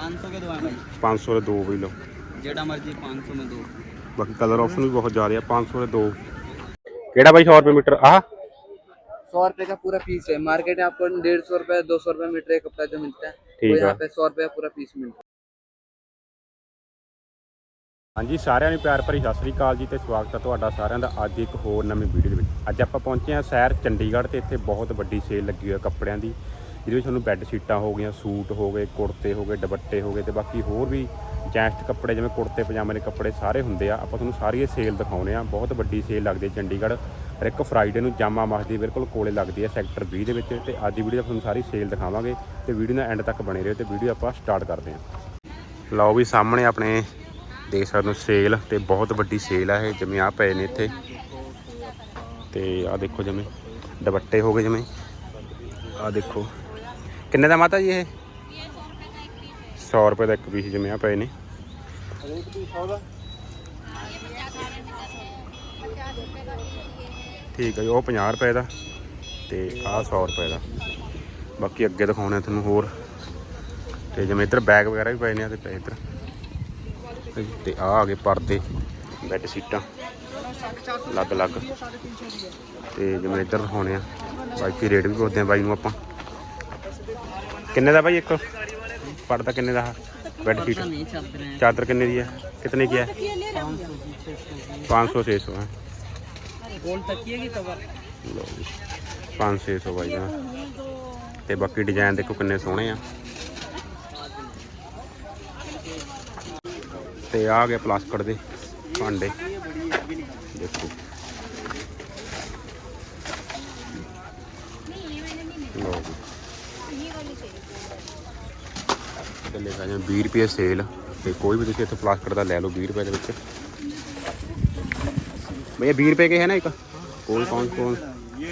500 के दो 500 ਦੇ ਦੋ ਬਈ ਲਓ। जेटा मर्जी 500 में दो ਬਾਕੀ ਕਲਰ ਆਪਸ਼ਨ ਵੀ ਬਹੁਤ ਜ਼ਿਆਦਾ ਆ 500 ਦੇ ਦੋ। ਕਿਹੜਾ ਬਾਈ 100 ਰੁਪਏ ਮੀਟਰ? ਆਹ? सौ रुपए का पूरा पीस है मार्केट में आपको डेढ़ सौ रुपए दो सौ रुपए मीटर एक कपड़ा जो मिलता है ठीक वो है। यहाँ पे सौ ਹਾਂਜੀ ਸਾਰਿਆਂ ਨੂੰ ਪਿਆਰ ਭਰੀ ਸਤਿ ਸ੍ਰੀ ਅਕਾਲ ਜੀ ਤੇ ਸਵਾਗਤ ਹੈ ਤੁਹਾਡਾ ਸਾਰਿਆਂ ਦਾ ਅੱਜ ਇੱਕ ਹੋਰ ਨਵੀਂ ਵੀਡੀਓ ਦੇ ਵਿੱਚ। ਅੱਜ ਆਪਾਂ ਪਹੁੰਚੇ ਹਾਂ ਸ਼ਹਿਰ ਚੰਡੀਗੜ੍ਹ ਤੇ ਇੱਥੇ ਬਹੁਤ ਵੱਡੀ ਸੇਲ ਲੱਗੀ ਹੋਈ ਹੈ ਕੱਪੜਿਆਂ ਦੀ। ਜਿਹਦੇ ਵਿੱਚ ਤੁਹਾਨੂੰ ਬੈੱਡ ਸ਼ੀਟਾਂ ਹੋ ਗਈਆਂ, ਸੂਟ ਹੋ ਗਏ, ਕੁੜਤੇ ਹੋ ਗਏ, ਦੁਪੱਟੇ ਹੋ ਗਏ ਤੇ ਬਾਕੀ ਹੋਰ ਵੀ ਜੈਂਟਸ ਕੱਪੜੇ ਜਿਵੇਂ ਕੁੜਤੇ, ਪਜਾਮੇ ਦੇ ਕੱਪੜੇ ਸਾਰੇ ਹੁੰਦੇ ਆ। ਆਪਾਂ ਤੁਹਾਨੂੰ ਸਾਰੀ ਇਹ ਸੇਲ ਦਿਖਾਉਨੇ ਆ। ਬਹੁਤ ਵੱਡੀ ਸੇਲ ਲੱਗਦੀ ਹੈ ਚੰਡੀਗੜ੍ਹ। ਹਰ ਇੱਕ ਫਰਾਈਡੇ ਨੂੰ ਜਾਮਾ ਮਸਜਿਦ ਬਿਲਕੁਲ ਕੋਲੇ ਲੱਗਦੀ ਹੈ ਸੈਕਟਰ 20 ਦੇ ਵਿੱਚ ਤੇ ਅੱਜ ਦੀ ਵੀਡੀਓ ਤੁਹਾਨੂੰ ਸਾਰੀ ਸੇਲ ਦਿਖਾਵਾਂਗੇ ਤੇ ਵੀਡੀਓ ਨਾਲ ਐਂਡ ਤੱਕ ਬਣੇ ਰਹੋ ਤੇ ਵੀਡੀਓ ਆਪਾਂ ਸਟਾਰਟ ਕਰਦੇ ਹਾਂ। ਲਓ ਵੀ ਸਾਹਮਣੇ ਆਪਣੇ ਦੇਖ ਸਕਦੇ ਹੋ ਸੇਲ ਤੇ ਬਹੁਤ ਵੱਡੀ ਸੇਲ ਆ ਇਹ, ਜਿਵੇਂ ਆ ਪਏ ਨੇ ਇੱਥੇ। ਤੇ ਆ ਦੇਖੋ ਜਿਵੇਂ ਦੁਪੱਟੇ ਹੋ ਗਏ ਜਿਵੇਂ। ਆ ਦੇਖੋ। ਕਿੰਨੇ ਦਾ ਮਾਤਾ ਜੀ ਇਹ? 100 ਰੁਪਏ ਦਾ ਇੱਕ ਪੀਸ ਜਿਵੇਂ ਆ ਪਏ ਨੇ ਠੀਕ ਹੈ ਜੀ, ਉਹ 50 ਰੁਪਏ ਦਾ ਤੇ ਆਹ 100 ਰੁਪਏ ਦਾ। ਬਾਕੀ ਅੱਗੇ ਦਿਖਾਉਣੇ ਤੁਹਾਨੂੰ ਹੋਰ। ਤੇ ਜਿਵੇਂ ਇੱਧਰ ਬੈਗ ਵਗੈਰਾ ਵੀ ਪਏ ਨੇ ਆ ਤੇ ਪਏ ਇੱਧਰ। ਤੇ ਆ ਆ ਗਏ ਪਰਦੇ ਬੈੱਡ ਸੀਟਾਂ ਅਲੱਗ ਅਲੱਗ ਤੇ ਜਿਵੇਂ ਇੱਧਰ ਦਿਖਾਉਣੇ ਆ ਬਾਕੀ ਰੇਟ ਵੀ ਪੁੱਛਦੇ ਆ ਬਾਈ ਨੂੰ ਆਪਾਂ। ਕਿੰਨੇ ਦਾ ਬਾਈ ਇੱਕ ਪਰਦਾ ਕਿੰਨੇ ਦਾ ਬੈੱਡ ਸ਼ੀਟ नहीं चल रहे हैं ਚਾਦਰ ਕਿੰਨੇ ਦੀ ਹੈ ਕਿਤਨੇ ਕੀ ਹੈ 500 600 ਹੈ गोल तकिए की कवर ਲਓ ਜੀ 500 600 ਬਾਈ ਦਾ ਤੇ ਬਾਕੀ ਡਿਜ਼ਾਈਨ ਦੇਖੋ ਕਿੰਨੇ ਸੋਹਣੇ ਆ ਤੇ ਆ ਗਿਆ ਪਲਾਸਟਿਕ ਦੇ ਭਾਂਡੇ ਦੇਖੋ ਤੇ ਲਿਖਾ ਜਿਵੇਂ 20 ਰੁਪਏ ਸੇਲ ਤੇ ਕੋਈ ਵੀ ਤੁਸੀਂ ਇੱਥੇ ਪਲਾਸਟਿਕ ਦਾ ਲੈ ਲਓ 20 ਰੁਪਏ ਦੇ ਵਿੱਚ भैया बीस रुपए के है ना एक कौन कौन कौन ये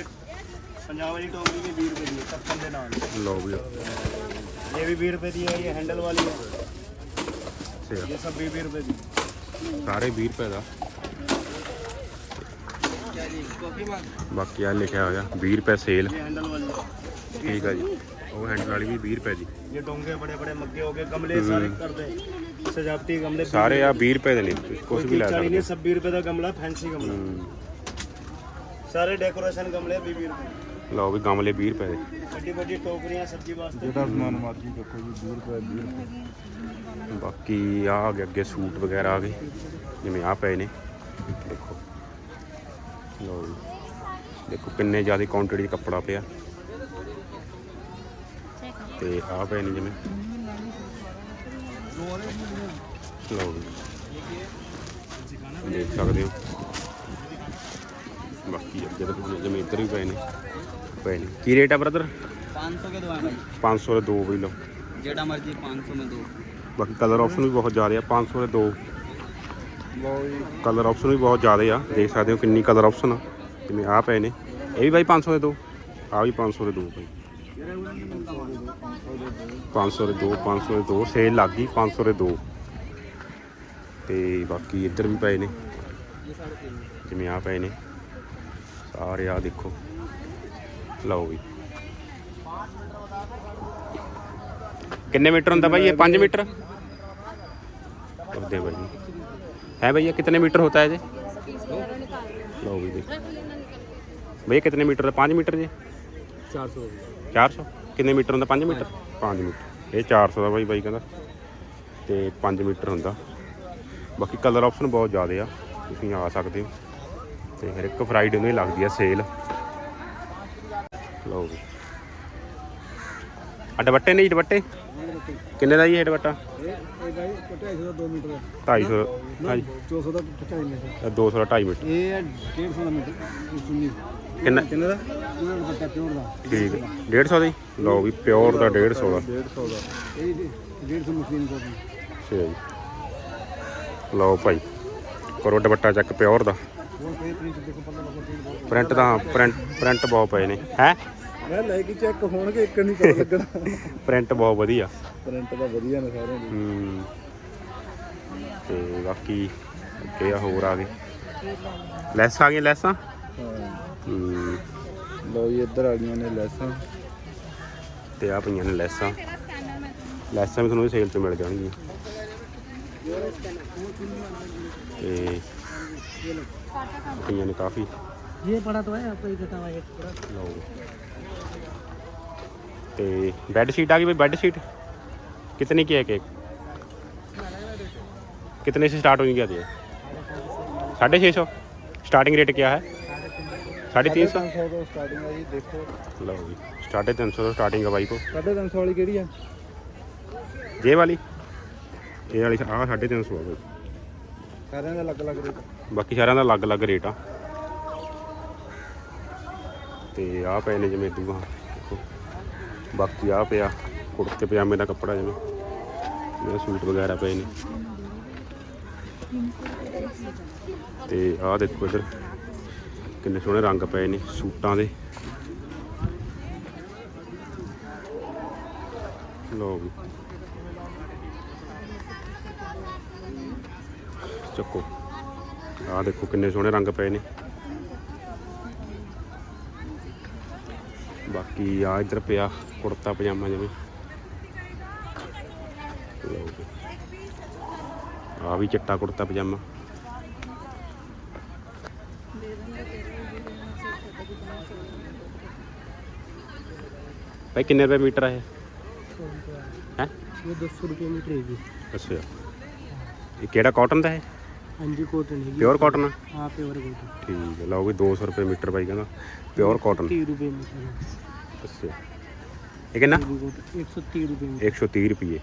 पंजाब वाली टोकरी की बीस रुपए की है छप्पन के नाम लो भी ये भी बीस रुपए की है ये हैंडल वाली है से ये सब भी बीस रुपए की ਸਾਰੇ 20 ਰੁਪਏ ਦਾ ਬਾਕੀ ਆ ਲਿਖਿਆ ਹੋਇਆ 20 ਰੁਪਏ ਸੇਲ ये हैंडल वाली है ਠੀਕ ਆ ਜੀ ਉਹ ਹੈਂਡਲ ਵਾਲੀ ਵੀ 20 ਰੁਪਏ ਦੀ ये डोंगे बड़े बड़े मग्गे हो गए गमले सारे कर दे सजावटी गमले ਸਾਰੇ ਆ 20 ਰੁਪਏ ਦੇ ਨੇ ਕੁਝ ਵੀ ਲੈ चाली ਸਕਦੇ नहीं सब बीस रुपए का गमला फैंसी गमला ਹੂੰ। सारे डेकोरेशन गमले भी बीस रुपए ਲਓ ਵੀ ਗਮਲੇ 20 ਰੁਪਏ ਦੇ बड़ी बड़ी टोकरियां सब्जी वास्ते ਜਿਹੜਾ ਸਮਾਨ ਮਰਜੀ ਦੇਖੋ ਜੀ 20 ਰੁਪਏ 20 ਰੁਪਏ ਬਾਕੀ ਆ ਆ ਗਏ ਅੱਗੇ ਸੂਟ ਵਗੈਰਾ ਆ ਗਏ ਜਿਵੇਂ ਆ ਪਏ ਨੇ ਦੇਖੋ ਲਓ ਜੀ ਦੇਖੋ ਕਿੰਨੇ ਜ਼ਿਆਦਾ ਕੁਆਂਟੀਟੀ ਦਾ ਕੱਪੜਾ ਪਿਆ ਤੇ ਆ ਪਏ ਨੇ ਜਿਵੇਂ। ਲਓ ਜੀ। ਦੇਖ ਸਕਦੇ ਹੋ। ਬਾਕੀ ਅੱਗੇ ਤਾਂ ਜਿਵੇਂ ਇੱਧਰ ਵੀ ਪਏ ਨੇ। ਪਏ ਨੇ। ਕੀ ਰੇਟ ਆ ਬ੍ਰਦਰ 500 ਕੇ ਦੋ ਹੈ ਦੇ ਦੋ ਵੀ ਲਓ। ਜਿਹੜਾ ਮਰਜ਼ੀ 500 ਮੇ ਦੋ। ਬਾਕੀ ਕਲਰ ਆਪਸ਼ਨ ਵੀ ਬਹੁਤ ਜ਼ਿਆਦਾ ਆ 500 ਦੇ ਦੋ। ਕਲਰ ਆਪਸ਼ਨ ਵੀ ਬਹੁਤ ਜ਼ਿਆਦਾ ਆ। ਦੇਖ ਸਕਦੇ ਹੋ ਕਿੰਨੀ ਕਲਰ ਆਪਸ਼ਨ ਆ। ਜਿਵੇਂ ਆ ਪਏ ਨੇ। ਇਹ ਵੀ ਬਾਈ 500 ਦੇ ਦੋ। ਆ ਵੀ 500 ਦੇ ਦੋ ਭਾਈ 500 ਦੇ 2 500 ਦੇ 2 ਸੇਲ ਲੱਗ ਗਈ 500 ਦੇ 2 ਤੇ ਬਾਕੀ ਇੱਧਰ ਵੀ ਪਏ ਨੇ। ਜਿਵੇਂ ਆ ਪਏ ਨੇ। ਸਾਰੇ ਆ ਦੇਖੋ। ਲਓ ਵੀ। ਕਿੰਨੇ ਮੀਟਰ ਹੁੰਦਾ ਭਾਈ ਇਹ? 5 ਮੀਟਰ? ਦੇ ਹੈ है भैया ਮੀਟਰ मीटर होता है ਲਓ ਵੀ भी देखो भैया कितने मीटर है पाँच मीटर जी चार सौ 400 ਕਿੰਨੇ ਮੀਟਰ ਹੁੰਦਾ? 5 ਮੀਟਰ? 5 ਮੀਟਰ। ਇਹ 400 ਦਾ ਬਾਈ ਬਾਈ ਕਹਿੰਦਾ। ਤੇ 5 ਮੀਟਰ ਹੁੰਦਾ। ਬਾਕੀ ਕਲਰ ਆਪਸ਼ਨ ਬਹੁਤ ਜ਼ਿਆਦੇ ਆ। ਤੁਸੀਂ ਆ ਸਕਦੇ ਹੋ। ਤੇ ਹਰ ਇੱਕ ਫਰਾਈਡੇ ਨੂੰ ਹੀ ਲੱਗਦੀ ਆ ਸੇਲ ਲਓ ਜੀ। ਆ ਦੁਪੱਟੇ ਨਹੀਂ ਦੁਪੱਟੇ? ਕਿੰਨੇ ਦਾ ਜੀ ਇਹ ਦੁਪੱਟਾ ਇਹ ਬਾਈ 250 ਦਾ 2 ਮੀਟਰ 250 ਹਾਂਜੀ। 400 ਦਾ 250 ਮੀਟਰ 200 ਦਾ 2.5 ਮੀਟਰ। ਇਹ ਹੈ 150 ਦਾ ਮੀਟਰ ਇਹ ਸੁਣੀ ਕਿੰਨਾ? ਕਿੰਨੇ ਦਾ? ਦਾ ਪੱਟਾ ਪਿਓਰ ਦਾ। ਠੀਕ ਹੈ। 150 ਦੀ ਲਓ ਵੀ ਪਿਓਰ ਦਾ 150 ਦਾ। 150 ਦਾ। ਇਹ 150 ਮਸ਼ੀਨ ਕੋਲ ਅੱਛਾ ਜੀ। ਲਓ ਭਾਈ ਕਰੋ ਦੁਪੱਟਾ ਚੱਕ ਪਿਓਰ ਦਾ। ਪ੍ਰਿੰਟ ਤਾਂ ਪ੍ਰਿੰਟ ਪ੍ਰਿੰਟ ਬਹੁਤ ਪਏ ਨੇ। ਹੈ? ਮੈਂ ਲੈ ਕੇ ਚੈੱਕ ਹੋਣਗੇ ਇੱਕ ਨਹੀਂ ਪਤਾ ਲੱਗਣਾ। ਪ੍ਰਿੰਟ ਬਹੁਤ ਵਧੀਆ। ਪ੍ਰਿੰਟ ਤਾਂ ਵਧੀਆ ਨੇ ਸਾਰਿਆਂ ਹੂੰ। ਤੇ ਬਾਕੀ ਅੱਗੇ ਆ ਹੋਰ ਆ ਗਏ। ਲੈਸ ਆ ਗਏ ਲੈਸਾਂ? ਹੂੰ। ਲੋ ਜੀ ਇੱਧਰ ਆ ਗਈਆਂ ਨੇ ਲੈਸਾਂ। ਤੇ ਆ ਪਈਆਂ ਨੇ ਲੈਸਾਂ। ਲੈਸਾਂ ਵੀ ਤੁਹਾਨੂੰ ਸੇਲ ਤੇ ਮਿਲ ਜਾਣਗੀਆਂ। ਤੇ ਪਈਆਂ ਨੇ ਕਾਫੀ। ਇਹ ਬੜਾ ਤਾਂ ਹੈ ਕੋਈ ਘਟਾਵਾ ਇੱਕ। ਥੋੜਾ ਲਓ। ਤੇ ਬੈੱਡ ਸ਼ੀਟ आ गई भाई बेड शीट कितने की है केक कितने से स्टार्ट होगी आती है साढ़े छः सौ स्टार्टिंग रेट क्या है साढ़े तीन सौ ਸੌ ਤੋਂ ਸਟਾਰਟਿੰਗ ਆ ਜੀ ਦੇਖੋ लो जी साढ़े तीन सौ स्टार्टिंग है भाई को 350 ਵਾਲੀ ਕਿਹੜੀ ਆ ये वाली ਇਹ ਵਾਲੀ ਆ ਸਾਢੇ ਤਿੰਨ ਸੌ ਆ ਬਾਈ ਸਾਰਿਆਂ ਦਾ ਅਲੱਗ ਅਲੱਗ ਰੇਟ ਬਾਕੀ ਸਾਰਿਆਂ ਦਾ ਅਲੱਗ-ਅਲੱਗ ਰੇਟ ਆ ਤੇ ਆ ਪਏ ਨੇ ਜਿਵੇਂ ਦੂਆ ਦੇਖੋ ਬਾਕੀ ਆ ਪਿਆ, ਕੁੜਤੇ ਪਜਾਮੇ ਦਾ ਕੱਪੜਾ ਜਿਵੇਂ ਇਹ ਸੂਟ ਵਗੈਰਾ ਪਏ ਨੇ। ਤੇ ਆਹ ਦੇਖੋ ਇਧਰ, ਕਿੰਨੇ ਸੋਹਣੇ ਰੰਗ ਪਏ ਨੇ ਸੂਟਾਂ ਦੇ। ਲੋ ਵੀ। ਚੱਕੋ। ਆਹ ਦੇਖੋ ਕਿੰਨੇ ਸੋਹਣੇ ਰੰਗ ਪਏ ਨੇ। ਬਾਕੀ ਆ ਇੱਧਰ ਪਿਆ। ਕੁੜਤਾ ਪਜਾਮਾ ਜਿਵੇਂ। ਆ ਵੀ ਚਿੱਟਾ ਕੁੜਤਾ ਪਜਾਮਾ। ਕਿੰਨੇ ਰੁਪਏ ਮੀਟਰ ਆ ਇਹ? ਹੈ? ਇਹ 200 ਰੁਪਏ ਮੀਟਰ ਹੈ ਜੀ ਅੱਛਾ। ਇਹ ਕਿਹੜਾ ਕਾਟਨ ਦਾ ਹੈ ਹਾਂਜੀ ਕਾਟਨ ਹੈ ਪਿਓਰ ਕਾਟਨ ਹਾਂ ਪਿਓਰ ਕਾਟਨ ਠੀਕ ਹੈ ਲਓ ਵੀ 200 ਰੁਪਏ ਮੀਟਰ ਭਾਈ ਕਹਿੰਦਾ। ਪਿਓਰ ਕਾਟਨ 30 ਰੁਪਏ ਮੀਟਰ। ਅੱਛਾ। ਇਹ ਕਿੰਨਾ एक सौ तीस रुपये मीटर 130 ਰੁਪਏ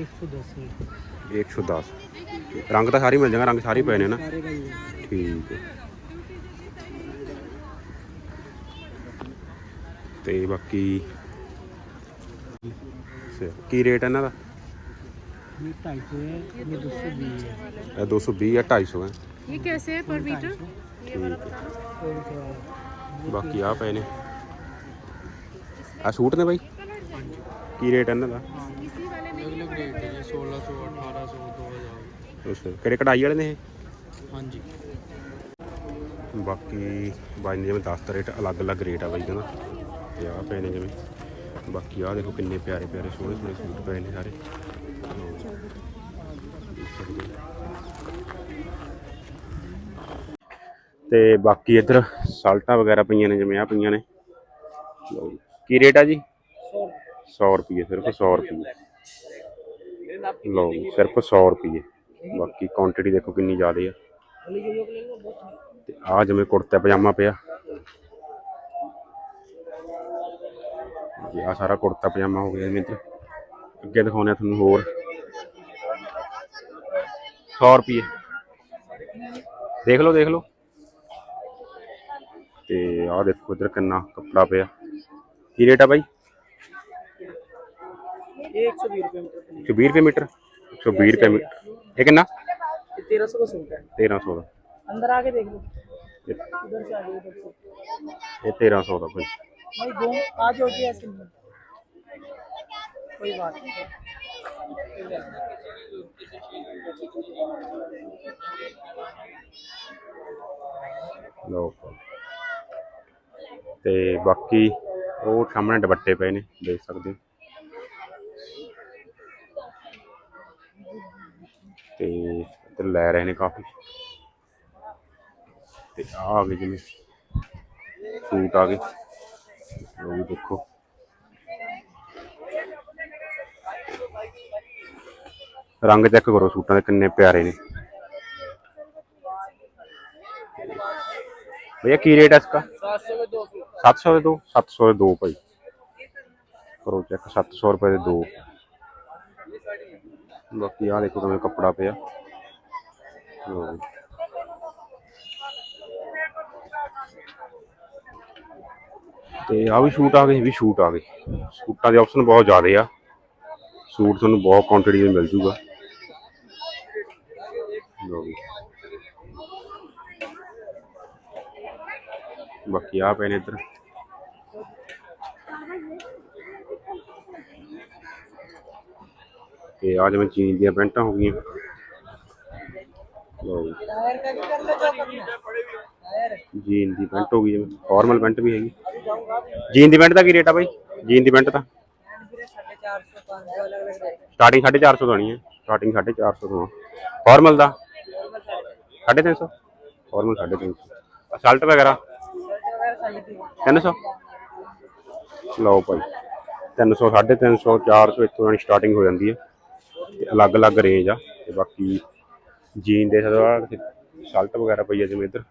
एक सौ दस है 110 ਰੰਗ ਤਾਂ ਸਾਰੇ ਮਿਲ ਜਾਣਗੇ ਰੰਗ ਸਾਰੇ ਪਏ ਨੇ ਨਾ सारे का ही है ਠੀਕ ਹੈ ਤੇ ਬਾਕੀ ਅੱਛਾ, ਕੀ ਰੇਟ ਹੈ ਇਹਨਾਂ ਦਾ ये ढाई सौ है ये दो सौ बीस है ਇਹ 220 ਹੈ 250 ਹੈ ये कैसे है पर मीटर ਠੀਕ ਹੈ और क्या ਬਾਕੀ ਆ ਪਏ ਨੇ ਆ ਸੂਟ ਨੇ ਬਾਈ? ਕੀ ਰੇਟ ਇਹਨਾਂ ਦਾ? ਅਲੱਗ-ਅਲੱਗ ਰੇਟ ਕਿਹੜੇ ਵਾਲੇ ਨੇ ਹਾਂਜੀ। ਬਾਕੀ ਬਾਈ ਨੇ ਜਿਵੇਂ ਦੱਸਤਾ ਰੇਟ ਅਲੱਗ-ਅਲੱਗ ਰੇਟ ਆ ਬਾਈ ਕਹਿੰਦਾ ਤੇ ਆਹ ਪਏ ਨੇ ਜਿਵੇਂ। ਬਾਕੀ ਆਹ ਦੇਖੋ ਕਿੰਨੇ ਪਿਆਰੇ ਪਿਆਰੇ ਸੋਹਣੇ ਸੋਹਣੇ ਸੂਟ ਪਏ ਨੇ ਸਾਰੇ। ਤੇ ਬਾਕੀ ਇੱਧਰ ਸਾਲਟਾਂ ਵਗੈਰਾ ਪਈਆਂ ਨੇ ਜਿਵੇਂ ਆ ਪਈਆਂ ਨੇ। ਕੀ ਰੇਟ ਆ ਜੀ? 100 ਰੁਪਏ। ਸਿਰਫ 100 ਰੁਪਏ ਲਓ ਸਿਰਫ 100 ਰੁਪਏ ਬਾਕੀ ਕੁਆਂਟੀਟੀ ਦੇਖੋ ਕਿੰਨੀ ਜ਼ਿਆਦਾ ਆ। ਤੇ ਆ ਜਿਵੇਂ ਕੁੜਤਾ ਪਜਾਮਾ ਪਿਆ। ਜੀ ਆ ਸਾਰਾ ਕੁੜਤਾ ਪਜਾਮਾ ਹੋ ਗਿਆ ਇੱਧਰ ਅੱਗੇ ਦਿਖਾਉਂਦੇ ਆ ਤੁਹਾਨੂੰ ਹੋਰ। 100 ਰੁਪਏ ਦੇਖ ਲਓ ਦੇਖ ਲਓ। ਤੇ ਆ ਦੇਖੋ ਇੱਧਰ ਕਿੰਨਾ ਕੱਪੜਾ ਪਿਆ। ਕੀ ਰੇਟ ਆ ਬਾਈ ये एक सौ बीस रुपये मीटर 120 ਰੁਪਏ ਮੀਟਰ 120 ਰੁਪਏ ਮੀਟਰ ਇਹ ਕਿੰਨਾ ये तेरह सौ का सूट है 1300 ਦਾ अंदर आके देख लो ਇਹ- उधर से आगे उधर से ਇਹ 1300 ਦਾ ਭਾਈ भाई दो आज होती है ऐसे नहीं कोई बात नहीं ਲਓ ਤੇ ਬਾਕੀ ਉਹ ਸਾਹਮਣੇ ਦੁਪੱਟੇ ਪਏ ਨੇ, ਦੇਖ ਸਕਦੇ ਹੋ। ਤੇ ਇੱਧਰ ਲੈ ਰਹੇ ਨੇ ਕਾਫੀ। ਤੇ ਆਹ ਆ ਗਏ ਜਿਵੇਂ ਸੂਟ ਆ ਗਏ। ਉਹ ਵੀ ਦੇਖੋ। ਰੰਗ ਚੈੱਕ ਕਰੋ ਸੂਟਾਂ ਦੇ ਕਿੰਨੇ ਪਿਆਰੇ ਨੇ। भैया की रेट है इसका सात सौ में दो सौ सत्त सौ दे दो सत्त सौ दे दो भाई करो चेक सत्त सौ रुपए दे दो बाकी आ देखो तुम्हें कपड़ा पिया लो जी। ਤੇ ਆ ਵੀ ਸ਼ੂਟ ਆ ਗਏ ਇਹ ਵੀ ਸ਼ੂਟ ਆ ਗਏ ਸੂਟਾਂ ਦੇ ਆਪਸ਼ਨ ਬਹੁਤ ਜ਼ਿਆਦੇ ਆ ਸੂਟ ਤੁਹਾਨੂੰ ਬਹੁਤ ਕੁਆਂਟੀਟੀ ਵਿੱਚ ਮਿਲ ਜੂਗਾ ਲਓ ਜੀ ਬਾਕੀ ਆ ਪਏ ਨੇ ਇੱਧਰ। ਆ ਜਿਵੇਂ ਚੀਨ ਦੀਆਂ ਪੈਂਟਾਂ ਹੋ ਗਈਆਂ। ਜੀਨ ਦੀ ਪੈਂਟ ਹੋ ਗਈ ਫਾਰਮਲ ਪੈਂਟ ਵੀ ਹੈਗੀ। ਜੀਨ ਦੀ ਪੈਂਟ ਦਾ ਕੀ ਰੇਟ ਆ ਬਾਈ? ਜੀਨ ਦੀ ਪੈਂਟ ਦਾ? ਸਟਾਰਟਿੰਗ 450 ਤੋਂ ਆਣੀ ਹੈ। ਸਟਾਰਟਿੰਗ 450 ਤੋਂ ਫਾਰਮਲ ਦਾ? 350 ਫਾਰਮਲ 350 ਅਸਲਟ ਵਗੈਰਾ? 300 ਲਓ ਭਾਈ 300 350 400 ਇਥੋਂ ਨਾਲ ਸਟਾਰਟਿੰਗ ਹੋ ਜਾਂਦੀ ਹੈ। ਤੇ ਅਲੱਗ-ਅਲੱਗ ਰੇਂਜ ਆ ਤੇ ਬਾਕੀ ਜੀਨ ਦੇ ਸਕਦੇ ਸ਼ਲਟ ਵਗੈਰਾ ਪਈ ਆ ਜਿਵੇਂ ਇੱਧਰ।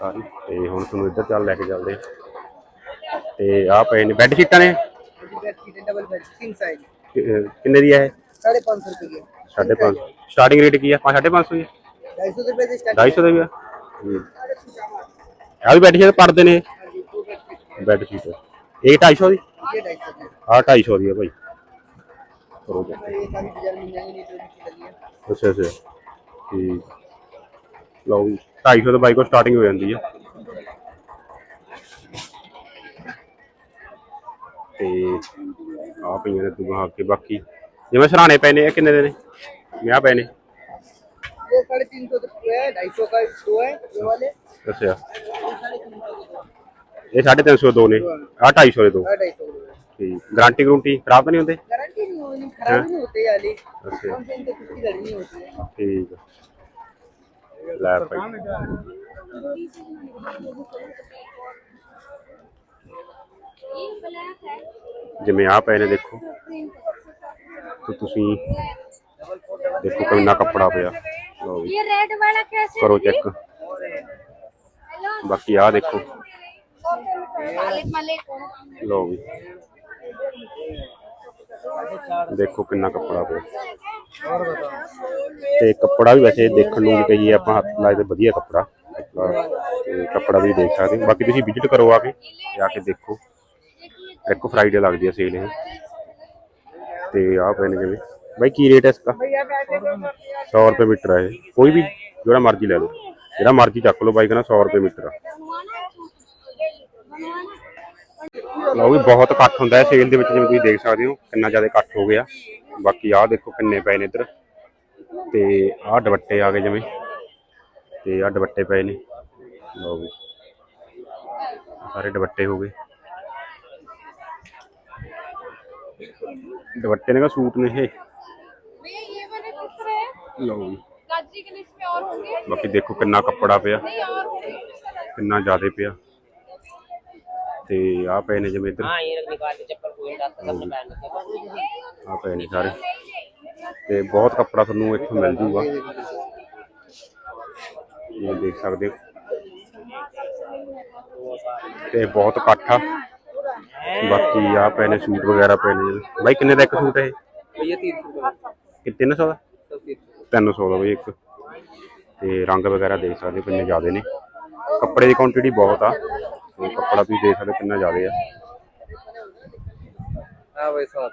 ਸਾਰੀ ਤੇ ਹੁਣ ਤੁਹਾਨੂੰ ਇੱਧਰ ਚੱਲ ਲੈ ਕੇ ਚੱਲਦੇ ਤੇ ਆ ਪਏ ਨੇ ਬੈੱਡ ਸ਼ੀਟਾਂ ਨੇ ਕਿੰਨੇ ਦੀ ਹੈ 550 ਰੁਪਏ 550 ਸਟਾਰਟਿੰਗ ਰੇਟ ਕੀ ਆ? 550 ਹੀ ਹੈ 250 ਰੁਪਏ ਦੀ 250 ਆ ਵੀ ਬੈੱਡ ਸ਼ੀਟ ਪਰਦੇ ਨੇ। ਬੈੱਡ ਸ਼ੀਟ ਇਹ 250 ਦੀ? ਆ 250 ਦੀ ਹੈ ਭਾਈ। ਕਰੋ ਜੀ ਅੱਛਾ ਅੱਛਾ। ਠੀਕ। ਲਓ 250 ਤੋਂ ਬਾਈ ਕੋ ਸਟਾਰਟਿੰਗ ਹੋ ਜਾਂਦੀ ਹੈ ਤੇ ਆ ਪਈਆਂ ਨੇ ਦੁਬਾਰਾ ਕੇ ਬਾਕੀ। ਜਿਵੇਂ ਸਰਾਣੇ ਪਏ ਕਿੰਨੇ ਦੇ ਨੇ? ਵਿਆਹ ਪਏ ये साढ़े तीन सौ रुपये है ढाई सौ का दो है ये वाले ਅੱਛਾ ਇਹ 350 ਦੋ ਨੇ ਆ 250 ਦੇ ਦੋ हाँ, ढाई सौ रुपये ਠੀਕ ਗਾਰੰਟੀ ਗਰੰਟੀ ਖਰਾਬ ਤਾਂ ਨਹੀਂ ਹੁੰਦੇ गारंटी नहीं होगी खराब नहीं होते ये वाली ਅੱਛਾ कौन से इनके कुछ की गर्मी होती है ਠੀਕ ਆ। ਲੈ ਭਾਈ ਜਿਵੇਂ ਆ ਪਏ ਨੇ ਦੇਖੋ ਤੇ ਤੁਸੀਂ ਦੇਖੋ ਕਿੰਨਾ ਕੱਪੜਾ ਪਿਆ ਲਓ ਵੀ। ਇਹ ਰੈਡ ਵਾਲਾ ਕੈਸੇ ਕਰੋ ਚੈੱਕ ਬਾਕੀ ਆ ਦੇਖੋ। ਲਓ ਵੀ। ਦੇਖੋ ਕਿੰਨਾ ਕੱਪੜਾ ਪਿਆ। ਤੇ ਕੱਪੜਾ ਵੀ ਵੈਸੇ ਦੇਖਣ ਨੂੰ ਕਹੀਏ ਆਪਾਂ ਹੱਥ ਲਾਏ ਤੇ ਵਧੀਆ ਕੱਪੜਾ। ਤੇ ਕੱਪੜਾ ਵੀ ਦੇਖ ਸਕਦੇ। ਬਾਕੀ ਤੁਸੀਂ ਵਿਜ਼ਿਟ ਕਰੋ ਆ ਕੇ ਜਾ ਕੇ ਦੇਖੋ। ਇੱਕ ਫਰਾਈਡੇ ਲੱਗਦੀ ਹੈ ਸੇਲ ਇਹ। ਤੇ ਆ ਪੈਣ ਜਿਵੇਂ। ਬਾਈ ਕੀ ਰੇਟ ਹੈ ਇਸਦਾ 100 ਰੁਪਏ ਮੀਟਰ ਹੈ ਇਹ। ਕੋਈ ਵੀ ਜਿਹੜਾ ਮਰਜ਼ੀ ਲੈ ਲਓ। ਜਿਹੜਾ ਮਰਜ਼ੀ ਚੱਕ ਲਓ ਬਾਈ ਕਹਿੰਦਾ 100 ਰੁਪਏ ਮੀਟਰ ਆ। ਲਓ ਵੀ ਬਹੁਤ ਇਕੱਠ ਹੁੰਦਾ ਹੈ। ਸੇਲ ਦੇ ਵਿੱਚ ਜਿਵੇਂ ਤੁਸੀਂ ਦੇਖ ਸਕਦੇ ਹੋ ਕਿੰਨਾ ਜ਼ਿਆਦਾ ਇਕੱਠ ਹੋ ਗਿਆ। ਬਾਕੀ ਆਹ ਦੇਖੋ ਕਿੰਨੇ ਪਏ ਨੇ ਇੱਧਰ। ਤੇ ਆਹ ਦੁਪੱਟੇ ਆ ਗਏ ਜਿਵੇਂ। ਤੇ ਆਹ ਦੁਪੱਟੇ ਪਏ ਨੇ। ਲਓ ਵੀ। ਸਾਰੇ ਦੁਪੱਟੇ ਹੋ ਗਏ। ਦੁਪੱਟੇ ਨੇ ਕਾ ਸੂਟ ਨੇ ਇਹ। भैया ये वाले दूसरे हैं ਲਓ ਜੀ गाजरी के लिस्ट में और होंगे ਬਾਕੀ ਦੇਖੋ ਕਿੰਨਾ ਕੱਪੜਾ ਪਿਆ नहीं और होंगे ਕਿੰਨਾ ਜ਼ਿਆਦਾ ਪਿਆ ਤੇ ਆਹ ਪਏ ਨੇ ਜਿਵੇਂ ਇੱਧਰ हाँ ये निकाल के चप्पल कोई डालता सबने पहन रखा ਆਹ ਪਏ ਨੇ ਸਾਰੇ ਤੇ ਬਹੁਤ ਕੱਪੜਾ ਤੁਹਾਨੂੰ ਇੱਥੋਂ ਮਿਲ ਜੂਗਾ ਇਹ ਦੇਖ ਸਕਦੇ ਹੋ ਤੇ ਬਹੁਤ ਇਕੱਠ ਆ ਬਾਕੀ ਆ ਪਏ ਨੇ ਸੂਟ ਵਗੈਰਾ ਪਏ ਨੇ ਜਿਵੇਂ। ਬਾਈ ਕਿੰਨੇ ਦਾ ਇੱਕ ਸੂਟ ਇਹ भैया तीन सौ रुपये ਕਿ ਸੌ ਦਾ? 300 ਦਾ ਵੀ ਇੱਕ। ਤੇ ਰੰਗ ਵਗੈਰਾ ਦੇਖ ਸਕਦੇ ਕਿੰਨੇ ਜ਼ਿਆਦੇ ਨੇ। ਕੱਪੜੇ ਦੀ ਕੁਆਂਟੀਟੀ ਬਹੁਤ ਆ। ਕੱਪੜਾ ਵੀ ਦੇਖ ਸਕਦੇ ਕਿੰਨਾ ਜ਼ਿਆਦੇ ਆ। ਆ ਬਈ ਸਾਹਿਬ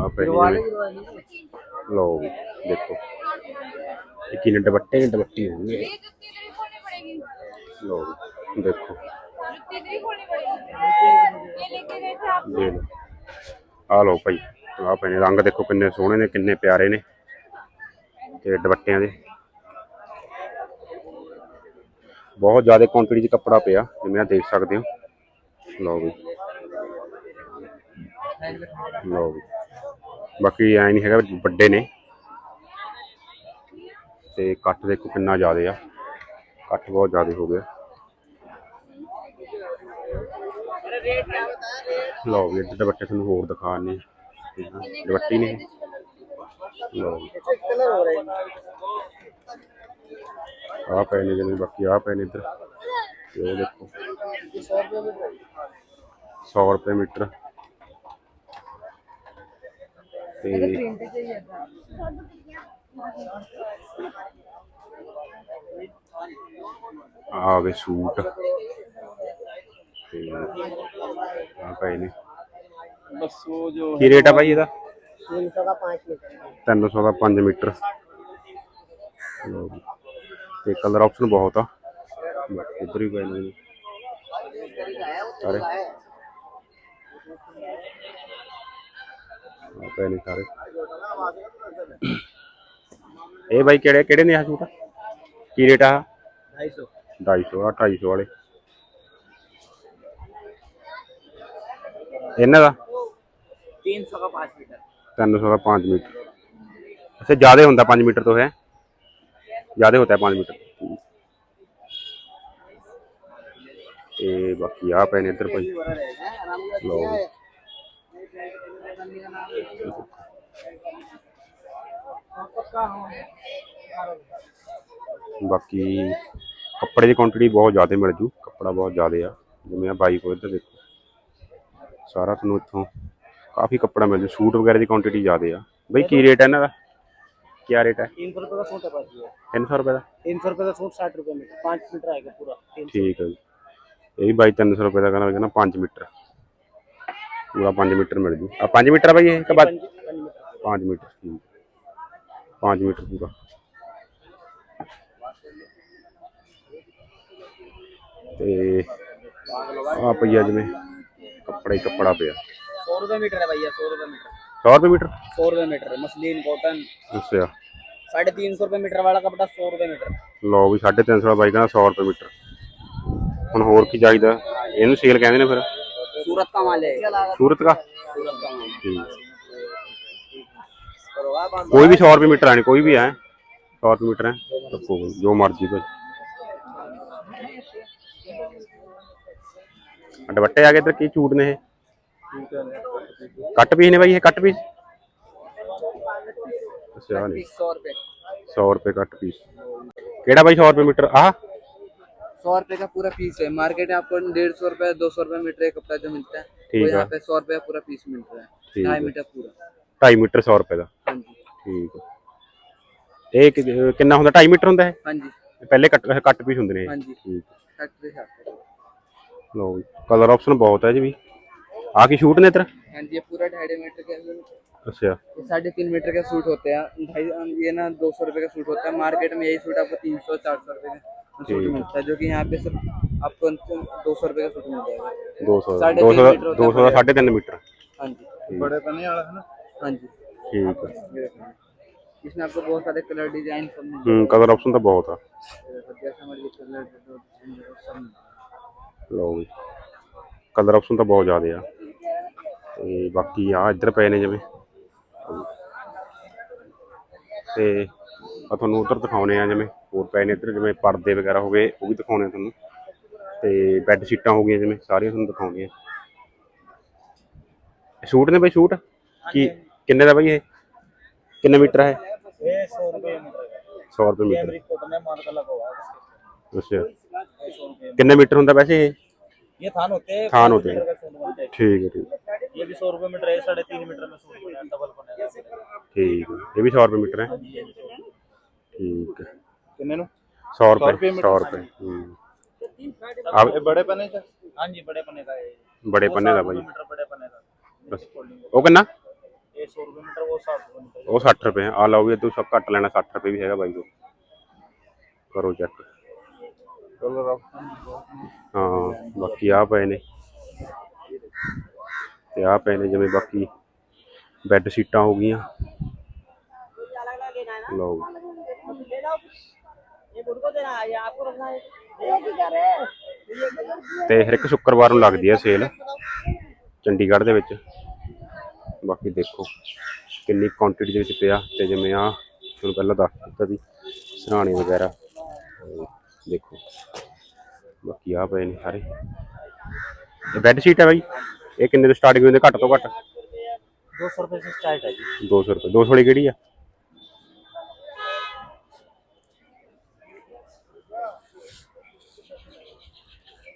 ਆ ਪਹਿਲੀ ਲੋ ਦੇਖੋ। ਇਹ ਕਿੰਨੇ ਦੁਪੱਟੇ ਨੇ ਦੁਪੱਟੀ ਹੋਣਗੇ। ਲੋ ਦੇਖੋ। ਆ ਲੋ ਭਾਈ। ਆ ਪਏ ਨੇ ਰੰਗ ਦੇਖੋ ਕਿੰਨੇ ਸੋਹਣੇ ਨੇ, ਕਿੰਨੇ ਪਿਆਰੇ ਨੇ ਤੇ ਦੁਪੱਟਿਆਂ ਦੇ। ਬਹੁਤ ਜ਼ਿਆਦਾ ਕੁਆਂਟੀਟੀ 'ਚ ਕੱਪੜਾ ਪਿਆ, ਜਿਵੇਂ ਆ ਦੇਖ ਸਕਦੇ ਹੋ। ਲਓ ਵੀ। ਲਓ ਵੀ। ਬਾਕੀ ਐ ਨਹੀਂ ਹੈਗਾ, ਵੱਡੇ ਨੇ। ਤੇ ਕੱਟ ਦੇਖੋ ਕਿੰਨਾ ਜ਼ਿਆਦਾ ਆ। ਕੱਟ ਬਹੁਤ ਜ਼ਿਆਦਾ ਹੋ ਗਿਆ। ਲਓ ਵੀ, ਇੱਧਰ ਦੁਪੱਟੇ ਤੁਹਾਨੂੰ ਹੋਰ ਦਿਖਾਣੇ ਦੁਪੱਟੀ ਨੇ। ਆ? ਪਏ ਨੇ ਬਾਕੀ ਆ ਪਏ ਨੇ ਇੱਧਰ। ਇਹ ਦੇਖੋ। 100 ਰੁਪਏ ਮੀਟਰ। ਤੇ ਆ। ਗਏ ਸੂਟ। ਤੇ ਆ ਪਏ बस वो जो ਕੀ ਰੇਟ ਆ ਭਾਈ ਇਹਦਾ तीन सौ का पाँच मीटर 300 ਦਾ 5 ਮੀਟਰ ਲਓ ਜੀ। ਤੇ ਕਲਰ ਆਪਸ਼ਨ ਬਹੁਤ ਆ ਬਾਕੀ ਇੱਧਰ ਵੀ ਪਏ ਨੇ ਜੀ। ਸਾਰੇ ਆ ਪਏ ਨੇ ਸਾਰੇ ਇਹ ਬਾਈ ਕਿਹੜੇ ਕਿਹੜੇ ਨੇ ਆ ਸੂਟ ਕੀ ਰੇਟ ਆ ढाई सौ 250 ਆ 250 ਵਾਲੇ ਇਹਨਾਂ ਦਾ तीन सौ का पाँच मीटर 300 का 5 मीटर अच्छा ज़्यादा होता 5 मीटर तो है ज़्यादा होता है 5 मीटर ਤੇ ਬਾਕੀ ਆ ਪਏ ਨੇ ਇੱਧਰ ਭਾਈ ਲਓ ਜੀ। ਬਾਕੀ ਕੱਪੜੇ ਦੀ ਕੁਆਂਟੀਟੀ ਬਹੁਤ ਜ਼ਿਆਦਾ ਮਿਲ ਜੂ ਕੱਪੜਾ ਬਹੁਤ ਜ਼ਿਆਦਾ ਆ ਜਿਵੇਂ ਆ ਬਾਈ ਕੋਲ ਇੱਧਰ ਦੇਖੋ ਸਾਰਾ ਤੁਹਾਨੂੰ ਇੱਥੋਂ ਕਾਫੀ ਕੱਪੜਾ ਮਿਲ ਜੂ ਸੂਟ ਵਗੈਰਾ ਦੀ ਕੁਆਂਟੀਟੀ ਜ਼ਿਆਦਾ ਆ ਬਈ ਕੀ ਰੇਟ ਹੈ ਇਹਨਾਂ ਦਾ ਕੀ ਰੇਟ ਹੈ तीन सौ रुपये का सूट है बाजी है 300 ਰੁਪਏ ਦਾ तीन सौ रुपये का सूट साठ रुपये मीटर पाँच मीटर आएगा पूरा तीन सौ ਠੀਕ ਹੈ ਜੀ ਇਹ ਵੀ ਬਾਈ 300 ਰੁਪਏ ਦਾ ਕਹਿੰਦਾ ਕਹਿੰਦਾ 5 ਮੀਟਰ ਪੂਰਾ 5 ਮੀਟਰ ਮਿਲ ਜੂ ਆ 5 ਮੀਟਰ ਆ ਬਾਈ ਇਹ ਕਿ ਬਾਅਦ पाँच 5 मीटर ਮੀਟਰ ਠੀਕ 5 ਮੀਟਰ ਪੂਰਾ ਤੇ ਆ ਪਈਆ ਜਿਵੇਂ ਕੱਪੜਾ ਹੀ ਕੱਪੜਾ ਪਿਆ सौ रुपये मीटर है भैया सौ रुपये मीटर 100 ਰੁਪਏ ਮੀਟਰ सौ रुपये मीटर मसलिन कॉटन ਅੱਛਾ साढ़े तीन सौ रुपये मीटर वाला कपड़ा सौ रुपये मीटर ਲਓ ਵੀ 350 ਦਾ ਬਾਈ ਕਹਿੰਦਾ 100 ਰੁਪਏ ਮੀਟਰ ਹੁਣ ਹੋਰ ਕੀ ਚਾਹੀਦਾ ਇਹਨੂੰ ਸੇਲ ਕਹਿੰਦੇ ਨੇ ਫਿਰ सूरत का माल है ਸੂਰਤ ਦਾ सूरत का माल ਠੀਕ करो आप ਕੋਈ ਵੀ 100 ਰੁਪਏ ਮੀਟਰ ਆਣੇ ਕੋਈ ਵੀ ਹੈ 100 ਰੁਪਏ ਮੀਟਰ ਹੈ ਰੱਖੋ ਬਈ, ਜੋ ਮਰਜ਼ੀ ਭਾਈ ਆ ਦੁਪੱਟੇ ਆ ਗਏ ਇੱਧਰ ਕੀ ਝੂਟ ਨੇ ਇਹ ਕੱਟ ਪੀਸ ਨੇ ਬਾਈ ਇਹ ਕੱਟ ਪੀਸ ਅੱਛਾ ਨਹੀਂ सौ रुपये 100 ਰੁਪਏ ਕੱਟ ਪੀਸ ਕਿਹੜਾ ਬਾਈ 100 ਰੁਪਏ ਮੀਟਰ ਆਹ सौ रुपये का पूरा पीस है मार्केट में आपको डेढ़ सौ रुपये दो सौ रुपये मीटर एक कपड़ा जो मिलता है ठीक वो यहाँ है। पे सौ रुपये का पूरा पीस मिल रहा है ठीक ढाई है। मीटर पूरा 2.5 ਮੀਟਰ 100 ਰੁਪਏ ਦਾ हाँ जी ਠੀਕ ਹੈ ਇਹ ਕਿ- ਕਿੰਨਾ ਹੁੰਦਾ 2.5 ਮੀਟਰ ਹੁੰਦਾ ਇਹ हाँ जी ਪਹਿਲੇ ਕੱਟ ਕੱਟ ਪੀਸ ਹੁੰਦੇ ਨੇ ਇਹ हाँ जी ਠੀਕ फैक्ट्री से आता है। ਲਓ ਕਲਰ ਆਪਸ਼ਨ ਬਹੁਤ ਹੈ ਜੀ ਵੀ आ की शूट नेत्र हाँ जी ये पूरा ढाई मीटर के अच्छा साढ़े तीन मीटर का सूट होते हैं ढाई ये ना दो सौ रुपये का सूट होता है मार्केट में यही सूट आपको तीन सौ चार सौ रुपये का सूट मिलता है जो कि यहाँ पे सब आपको दो सौ रुपये का सूट मिल जाएगा दो सौ दो सौ दो सौ साढ़े तीन मीटर हाँ जी बड़े पन्ने वाला है ना हाँ जी ठीक है इसमें आपको बहुत सारे कलर डिजाइन सब कलर ऑप्शन तो बहुत है लो कलर ऑप्शन तो बहुत ज़्यादा है ਤੇ ਬਾਕੀ ਆ ਇੱਧਰ ਪਏ ਨੇ ਜਿਵੇਂ। ਤੇ ਆ ਤੁਹਾਨੂੰ ਉਧਰ ਦਿਖਾਉਨੇ ਆ ਜਿਵੇਂ ਹੋਰ ਪਏ ਨੇ ਇੱਧਰ ਜਿਵੇਂ ਪਰਦੇ ਵਗੈਰਾ ਹੋ ਗਏ ਉਹ ਵੀ ਦਿਖਾਉਨੇ ਤੁਹਾਨੂੰ। ਤੇ ਬੈੱਡ ਸ਼ੀਟਾਂ ਹੋ ਗਈਆਂ ਜਿਵੇਂ ਸਾਰੀਆਂ ਤੁਹਾਨੂੰ ਦਿਖਾਉਣੀ ਆ ਸ਼ੂਟ ਨੇ ਬਈ ਸ਼ੂਟ? ਕੀ ਕਿੰਨੇ ਦਾ ਬਈ ਇਹ? ਕਿੰਨੇ ਮੀਟਰ ਹੈ ਇਹ? 100 ਰੁਪਏ ਮੀਟਰ 100 ਰੁਪਏ ਮੀਟਰ। ਮੇਰੀ ਫੋਟੋ ਨੇ ਮਾਰ ਕੇ ਲਗਵਾਇਆ ਅੱਛਾ। ਕਿੰਨੇ ਮੀਟਰ ਹੁੰਦਾ ਵੈਸੇ ਇਹ? ਇਹ ਥਾਨ ਹੁੰਦੇ ਥਾਨ ਹੁੰਦੇ ਠੀਕ ਹੈ ਠੀਕ भी सौ रुपये मीटर है साढ़े तीन मीटर में सूट बना है डबल बना है ਠੀਕ ਹੈ। ਇਹ ਵੀ 100 ਰੁਪਏ ਮੀਟਰ ਹੈ ਠੀਕ ਹੈ किन्ने नु 100 ਰੁਪਏ ਰੁਪਏ 100 ਰੁਪਏ ਹੂੰ ਆ ये बड़े पन्ने च हाँ जी बड़े पन्ने का है ਬੜੇ ਪੰਨੇ ਦਾ ਬਾਈ मीटर बड़े पन्ने का ਬਸ ਉਹ ਕਿੰਨਾ ये सौ रुपये मीटर वो साठ रुपये मीटर ਉਹ 60 ਰੁਪਏ ਆ ਲਓ ਵੀ ਇਹ ਤੋਂ ਸਭ ਘੱਟ ਲੈਣਾ 60 ਰੁਪਏ ਵੀ ਹੈਗਾ ਬਾਈ ਕੋ ਕਰੋ ਚੈੱਕ कलर ऑफ ਹਾਂ ਬਾਕੀ ਆ ਪਏ ਨੇ ਤੇ ਆ ਪਏ ਨੇ ਜਿਵੇਂ ਬਾਕੀ ਬੈੱਡ ਸ਼ੀਟਾਂ ਹੋ ਗਈਆਂ। ਲਓ ਤੇ ਹਰ ਇੱਕ ਸ਼ੁੱਕਰਵਾਰ ਨੂੰ ਲੱਗਦੀ ਹੈ ਸੇਲ ਚੰਡੀਗੜ੍ਹ ਦੇ ਵਿੱਚ। ਬਾਕੀ ਦੇਖੋ ਕਿੰਨੀ ਕੁਆਂਟੀਟੀ ਦੇ ਵਿੱਚ ਪਿਆ ਤੇ ਜਿਵੇਂ ਆ ਤੁਹਾਨੂੰ ਪਹਿਲਾਂ ਦੱਸ ਦਿੱਤਾ ਸੀ, ਸਰਾਣੇ ਵਗੈਰਾ। ਦੇਖੋ, ਬਾਕੀ ਆ ਪਏ ਨੇ ਸਾਰੇ। ਇਹ ਬੈੱਡ ਸ਼ੀਟ ਹੈ ਬਾਈ? ਇਹ ਕਿੰਨੇ ਤੋਂ ਸਟਾਰਟਿੰਗ ਹੁੰਦੇ ਘੱਟ ਤੋਂ ਘੱਟ? 200 ਰੁਪਏ ਤੋਂ ਸਟਾਰਟ ਹੈ ਜੀ। 200 ਰੁਪਏ। 200 ਵਾਲੀ ਕਿਹੜੀ ਆ?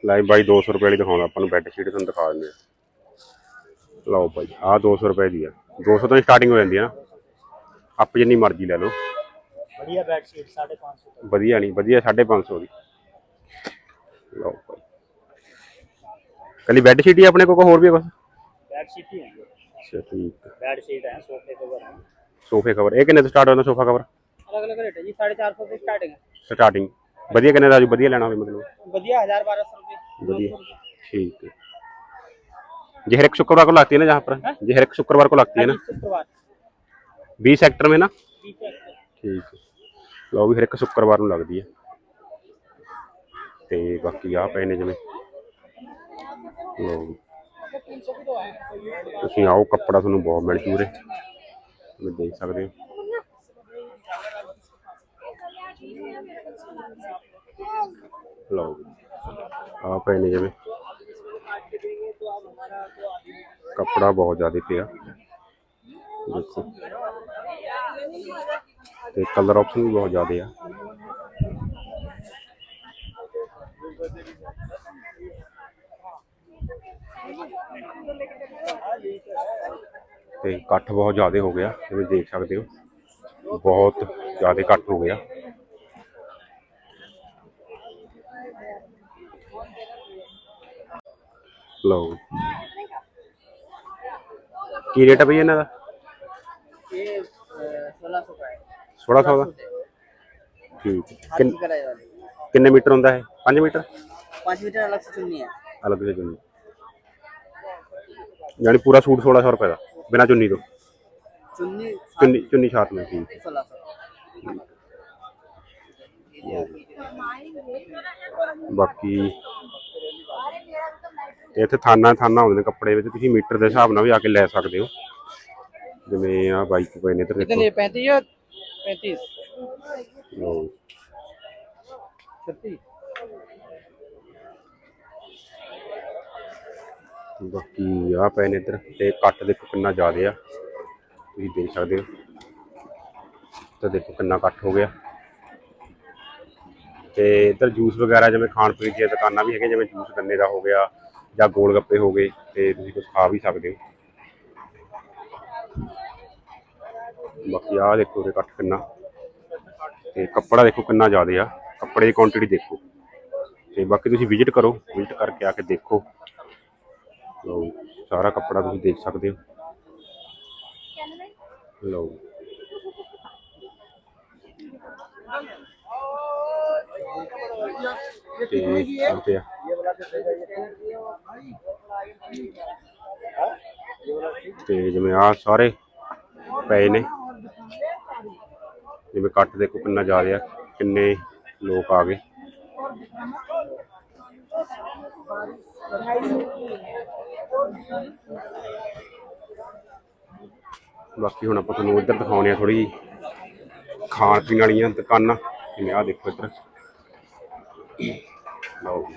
ਲਾਈ ਬਾਈ 200 ਰੁਪਏ ਵਾਲੀ ਦਿਖਾਉਂਦਾ ਆਪਾਂ ਨੂੰ ਬੈੱਡ ਸ਼ੀਟ ਤੁਹਾਨੂੰ ਦਿਖਾ ਦਿੰਦੇ ਆ। ਲਓ ਭਾਈ ਆ 200 ਰੁਪਏ ਦੀ ਆ। 200 ਤੋਂ ਸਟਾਰਟਿੰਗ ਹੋ ਜਾਂਦੀ ਆ ਆਪ ਜਿੰਨੀ ਮਰਜ਼ੀ ਲੈ ਲਓ। ਵਧੀਆ ਬੈੱਡ ਸ਼ੀਟ 550 ਵਧੀਆ ਨਹੀਂ ਵਧੀਆ 550 ਦੀ। ਲਓ ਭਾਈ ਕੱਲੀ ਬੈੱਡ ਸ਼ੀਟ ਹੀ ਆ ਆਪਣੇ ਕੋਲ ਕੋਈ ਹੋਰ ਵੀ ਆ ਕੁਛ बेड शीट ही है ਅੱਛਾ ਠੀਕ ਹੈ बेड शीट है सोफे कवर है ਸੋਫੇ ਕਵਰ ਇਹ ਕਿੰਨੇ ਤੋਂ ਸਟਾਰਟ ਹੁੰਦਾ ਸੋਫਾ ਕਵਰ अलग अलग रेट है जी साढ़े चार सौ से स्टार्टिंग है ਸਟਾਰਟਿੰਗ ਵਧੀਆ ਕਿੰਨੇ ਦਾ ਜੀ ਵਧੀਆ ਲੈਣਾ ਹੋਵੇ ਮਤਲਬ बढ़िया हजार बारह सौ रुपये बढ़िया ठीक है ये हर एक शुक्रवार को लगती है ना जहाँ पर ये हर एक शुक्रवार को लगती है ना शुक्रवार बी सेक्टर में ना ठीक है ਲਓ ਵੀ ਹਰ ਇੱਕ ਸ਼ੁੱਕਰਵਾਰ ਨੂੰ ਲੱਗਦੀ ਹੈ ਤੇ ਬਾਕੀ ਆ ਪਏ ਨੇ ਜਿਵੇਂ ਲਓ ਤੁਸੀਂ ਆਓ, ਕੱਪੜਾ ਤੁਹਾਨੂੰ ਬਹੁਤ ਮਿਲ ਜੂਰੇ। ਤੁਸੀਂ ਦੇਖ ਸਕਦੇ ਹੋ। ਲਓ ਆ ਪਏ ਨੇ ਜਿਵੇਂ ਕੱਪੜਾ ਬਹੁਤ ਜ਼ਿਆਦਾ ਪਿਆ। ਦੇਖੋ। ਤੇ ਕਲਰ ਆਪਸ਼ਨ ਵੀ ਬਹੁਤ ਜ਼ਿਆਦਾ ਆ। ਤੇ ਇਕੱਠ ਬਹੁਤ ਜ਼ਿਆਦਾ ਹੋ ਗਿਆ ਤੁਸੀਂ ਦੇਖ ਸਕਦੇ ਹੋ। ਬਹੁਤ ਜ਼ਿਆਦਾ ਇਕੱਠ ਹੋ ਗਿਆ। ਲਓ ਕੀ ਰੇਟ ਹੈ ਭਈ ਇਹਨਾਂ ਦਾ? ਇਹ 1600 ਦਾ ਹੈ। 1600 ਦਾ? ਠੀਕ। ਕਿੰਨੇ ਮੀਟਰ ਹੁੰਦਾ ਹੈ 5 ਮੀਟਰ? 5 ਮੀਟਰ ਅਲੱਗ ਸੇ ਚੁੰਨੀ ਹੈ। ਅਲੱਗ ਸੇ ਚੁੰਨੀ ਯਾਨੀ ਪੂਰਾ ਸੂਟ 1600 ਰੁਪਏ ਦਾ। ਬਿਨਾ ਚੁੰਨੀ ਤੋਂ चुन्नी ਚੁੰਨੀ ਚੁੰਨੀ ਛਾਤ में ਠੀਕ ਹੈ सोलह सौ ਬਾਕੀ ਤੇ ਇੱਥੇ ਥਾਨਾ ਥਾਨਾ ਹੁੰਦੇ ਨੇ ਕੱਪੜੇ ਵਿੱਚ ਤੁਸੀਂ ਮੀਟਰ ਦੇ ਹਿਸਾਬ ਨਾਲ ਵੀ ਆ ਕੇ ਲੈ ਸਕਦੇ ਹੋ ਜਿਵੇਂ ਆ ਬਾਈਕ ਪਏ ਨੇ ਇੱਧਰ ਦੇਖੋ कितने पैंतीस या पैंतीस ਲਓ। छत्तीस ਬਾਕੀ ਆ ਪਏ ਨੇ ਇੱਧਰ ਤੇ ਕੱਟ ਦੇਖੋ ਕਿੰਨਾ ਜ਼ਿਆਦਾ ਆ। ਤੁਸੀਂ ਦੇਖ ਸਕਦੇ ਹੋ। ਤਾਂ ਦੇਖੋ ਕਿੰਨਾ ਕੱਟ ਹੋ ਗਿਆ। ਤੇ ਇੱਧਰ ਜੂਸ ਵਗੈਰਾ ਜਿਵੇਂ ਖਾਣ ਪੀਣ ਦੀਆਂ ਦੁਕਾਨਾਂ ਵੀ ਹੈਗੀਆਂ, ਜਿਵੇਂ ਜੂਸ ਗੰਨੇ ਦਾ ਹੋ ਗਿਆ ਜਾਂ ਗੋਲ ਗੱਪੇ ਹੋ ਗਏ ਤੇ ਤੁਸੀਂ ਕੁਝ ਖਾ ਵੀ ਸਕਦੇ ਹੋ। ਬਾਕੀ ਆਹ ਦੇਖੋ ਉਹਦੇ ਕੱਟ ਕਿੰਨਾ। ਤੇ ਕੱਪੜਾ ਦੇਖੋ ਕਿੰਨਾ ਜ਼ਿਆਦਾ ਆ। ਕੱਪੜੇ ਦੀ ਕੁਆਂਟੀਟੀ ਦੇਖੋ। ਤੇ ਬਾਕੀ ਤੁਸੀਂ ਵਿਜ਼ਿਟ ਕਰੋ। ਵਿਜ਼ਿਟ ਕਰਕੇ ਆ ਕੇ ਦੇਖੋ। ਲਓ ਸਾਰਾ ਕੱਪੜਾ ਤੁਸੀਂ ਦੇਖ ਸਕਦੇ ਹੋ। ਲਓ ਤੇ ਆ। ਤੇ ਜਿਵੇਂ ਆ ਸਾਰੇ ਪਏ ਨੇ, ਜਿਵੇਂ ਕੱਟ ਦੇਖੋ ਕਿੰਨਾ ਜਾ ਰਿਹਾ ਕਿੰਨੇ ਲੋਕ ਆ ਗਏ। ਬਾਕੀ ਹੁਣ ਆਪਾਂ ਤੁਹਾਨੂੰ ਇੱਧਰ ਦਿਖਾਉਣੇ ਆ ਥੋੜੀ ਖਾਣ ਪੀਣ ਵਾਲੀਆਂ ਦੁਕਾਨਾਂ ਜਿਵੇਂ ਆਹ ਦੇਖੋ ਇੱਧਰ ਲਓ ਜੀ।